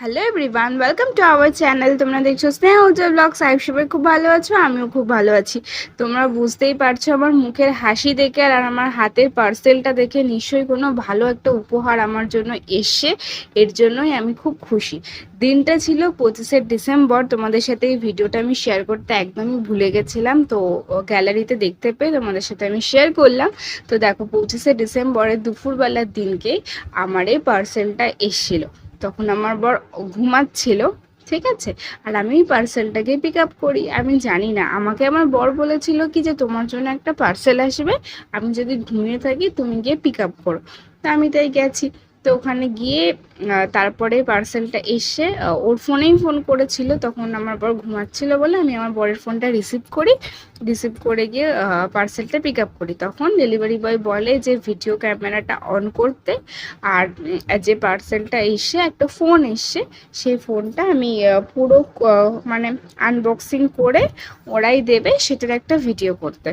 Hello everyone welcome to our channel তোমরা দেখছ স্নেহ উজ্জ্বল ব্লগ সাহেব সবাই খুব ভালো আছো, আমিও খুব ভালো আছি। তোমরা বুঝতেই পারছ আমার মুখের হাসি দেখে আর আমার হাতের পার্সেলটা দেখে নিশ্চয়ই কোনো ভালো একটা উপহার আমার জন্য এসছে। এর জন্যই আমি খুব খুশি। দিনটা ছিল পঁচিশে ডিসেম্বর। তোমাদের সাথে এই ভিডিওটা আমি শেয়ার করতে একদমই ভুলে গেছিলাম। তো গ্যালারিতে দেখতে পেয়ে তোমাদের সাথে আমি শেয়ার করলাম। তো দেখো, পঁচিশে ডিসেম্বরের দুপুরবেলার দিনকেই আমার এই পার্সেলটা এসেছিল। তখন আমার বর ঘুমাচ্ছিল, ঠিক আছে? আর আমি পার্সেলটাকে পিক আপ করি। আমি জানি না, আমাকে আমার বর বলেছিল কি যে তোমার জন্য একটা পার্সেল আসবে, আমি যদি ঘুমিয়ে থাকি তুমি গিয়ে পিক আপ করো। তা আমি তাই গেছি। তো ওখানে গিয়ে তারপরে পার্সেলটা এসে ওর ফোনেই ফোন করেছিল। তখন আমার বর ঘুমাচ্ছিল বলে আমি আমার বরের ফোনটা রিসিভ করি। রিসিভ করে গিয়ে পার্সেলটা পিক আপ করি। তখন ডেলিভারি বয় বলে যে ভিডিও ক্যামেরাটা অন করতে। আর যে পার্সেলটা এসে একটা ফোন এসছে সেই ফোনটা আমি পুরো মানে আনবক্সিং করে ওরাই দেবে, সেটার একটা ভিডিও করতে।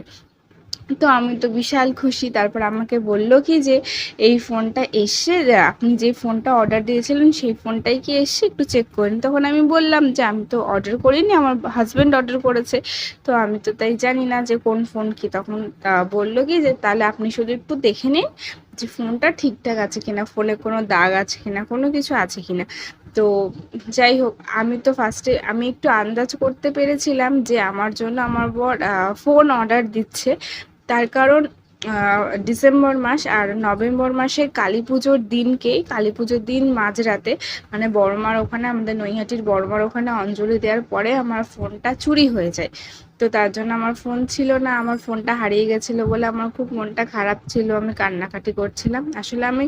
তো আমি তো বিশাল খুশি। তারপর আমাকে বলল কি যে, এই ফোনটা এসে আপনি যে ফোনটা অর্ডার দিয়েছিলেন, সেই ফোনটাই কি এসে একটু চেক করেন তখন আমি বললাম যে, আমি তো অর্ডার করিনি, আমার হাজব্যান্ড অর্ডার করেছে। তো আমি তো তাই জানি না যে, কোন ফোন কি। তখন বলল কি যে, তাহলে আপনি শুধু একটু দেখে নিন যে, ফোনটা ঠিকঠাক আছে কিনা, ফোনে কোনো দাগ আছে কিনা, কোনো কিছু আছে কিনা। তো যাই হোক, আমি তো ফার্স্টে আমি একটু আন্দাজ করতে পেরেছিলাম যে, আমার জন্য আমার বর ফোন অর্ডার দিচ্ছে। তার কারণ ডিসেম্বর মাস আর নভেম্বর মাসে কালী পুজোর দিনকেই কালী পুজোর দিন মাঝরাতে মানে বড়মার ওখানে, আমাদের নৈহাটির বড়মার ওখানে অঞ্জলি দেওয়ার পরে আমার ফোনটা চুরি হয়ে যায়। তো তার জন্য আমার ফোন ছিল না, আমার ফোনটা হারিয়ে গেছিল বলে আমার খুব মনটা খারাপ ছিল, আমি কান্নাকাটি করছিলাম। আসলে আমি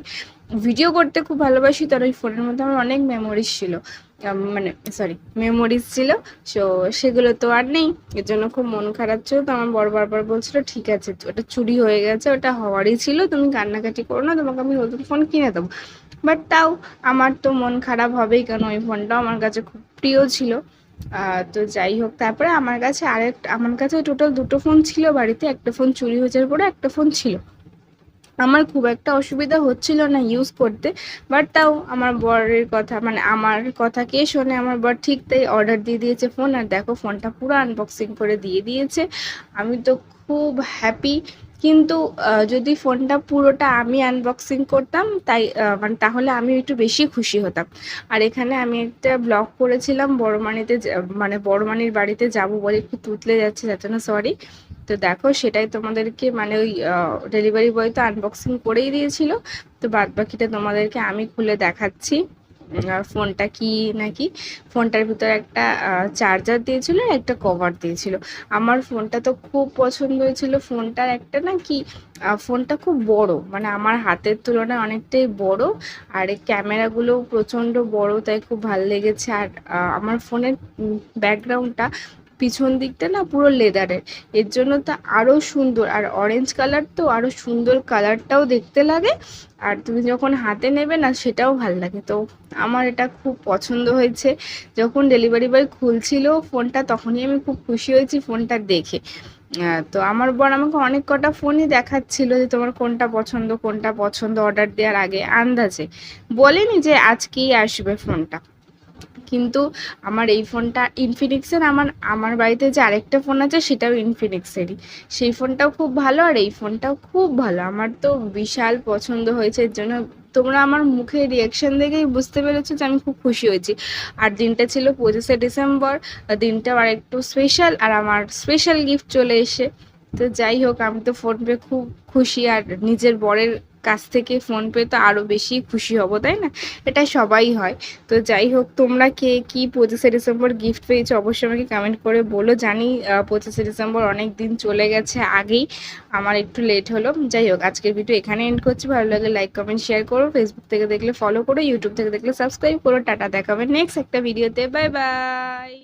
ভিডিও করতে খুব ভালোবাসি, তার ওই ফোনের মধ্যে আমার অনেক মেমোরিজ ছিল। মানে সরি মেমোরিজ ছিল সো সেগুলো তো আর নেই, এর জন্য খুব মন খারাপ ছিল, তো আমার বড় বারবার বলছিল, ঠিক আছে, ওটা চুরি হয়ে গেছে, ওটা হওয়ারই ছিল, তুমি কান্নাকাটি করো না, তোমাকে আমি নতুন ফোন কিনে দেবো। বাট তাও আমার তো মন খারাপ হবেই কেন ওই ফোনটাও আমার কাছে খুব প্রিয় ছিল। তো যাই হোক, তারপরে আমার কাছে আরেক আমার কাছে টোটাল দুটো ফোন ছিল বাড়িতে, একটা ফোন চুরি হয়ে যাওয়ার পরে, একটা ফোন ছিল। আমার খুব একটা অসুবিধা হচ্ছিল না ইউজ করতে বাট তাও আমার বরের কথা মানে আমার কথা কে শোনে, আমার বর ঠিক তাই অর্ডার দিয়ে দিয়েছে ফোন আর দেখো ফোনটা পুরো আনবক্সিং করে দিয়ে দিয়েছে। আমি তো খুব হ্যাপি কিন্তু যদি ফোনটা পুরোটা আমি আনবক্সিং করতাম, তাই মানে তাহলে আমি একটু বেশি খুশি হতাম। আর এখানে আমি একটা ব্লগ করেছিলাম, বড়মানিতে মানে বড়মানির বাড়িতে যাব বলে একটু তুতলে যাচ্ছে যার না সরি তো দেখো, সেটাই তোমাদেরকে মানে ওই ডেলিভারি বয় তো আনবক্সিং করেই দিয়েছিল। তো বাদ বাকিটা তোমাদেরকে আমি খুলে দেখাচ্ছি। ফোনটা কি নাকি? ফোনটার ভিতরে একটা চার্জার দিয়েছিল আর একটা কভার দিয়েছিল। আমার ফোনটা তো খুব পছন্দ হয়েছিল। ফোনটার একটা না কি ফোনটা খুব বড় মানে আমার হাতের তুলনায় অনেকটাই বড়। আর এই ক্যামেরাগুলো প্রচণ্ড বড়, তাই খুব ভালো লেগেছে। আর আমার ফোনের ব্যাকগ্রাউন্ডটা পিছন দিকটা না পুরো লেদারের। এর জন্য তো আরও সুন্দর। আর অরেঞ্জ কালার তো আরও সুন্দর কালারটাও দেখতে লাগে। আর তুমি যখন হাতে নেবে না, সেটাও ভালো লাগে। তো আমার এটা খুব পছন্দ হয়েছে। যখন ডেলিভারি বয় খুলছিল ফোনটা, তখনই আমি খুব খুশি হয়েছি ফোনটা দেখে। তো আমার বর আমাকে অনেক কটা ফোনই দেখাচ্ছিল যে তোমার কোনটা পছন্দ কোনটা পছন্দ অর্ডার দেওয়ার আগে আন্দাজে। বলেনি যে আজকেই আসবে ফোনটা। কিন্তু আমার এই ফোনটা ইনফিনিক্সের আমার আমার বাড়িতে যে আরেকটা ফোন আছে সেটাও ইনফিনিক্সেরই সেই ফোনটাও খুব ভালো আর এই ফোনটাও খুব ভালো। আমার তো বিশাল পছন্দ হয়েছে, এর জন্য তোমরা আমার মুখে রিয়াকশান দেখেই বুঝতে পেরেছ যে আমি খুব খুশি হয়েছি। আর দিনটা ছিল পঁচিশে ডিসেম্বর দিনটা আর একটু স্পেশাল আর আমার স্পেশাল গিফট চলে এসে তো যাই হোক, আমি তো ফোন পে খুব খুশি, আর নিজের বরের কাছ থেকে ফোন পে তো আরও বেশি খুশি হব, তাই না? এটা সবাই হয়। তো যাই হোক, তোমরা কে কি পঁচিশে ডিসেম্বর গিফট পেয়েছ অবশ্যই আমাকে কমেন্ট করে বলো। জানি পঁচিশে ডিসেম্বর অনেক দিন চলে গেছে আগেই, আমার একটু লেট হলো। যাই হোক, আজকের ভিডিও এখানে এন্ড করছি। ভালো লাগলে লাইক কমেন্ট শেয়ার করো। ফেসবুক থেকে দেখলে ফলো করো ইউটিউব থেকে দেখলে সাবস্ক্রাইব করো। টাটা, দেখাবে নেক্সট একটা ভিডিওতে বাই বাই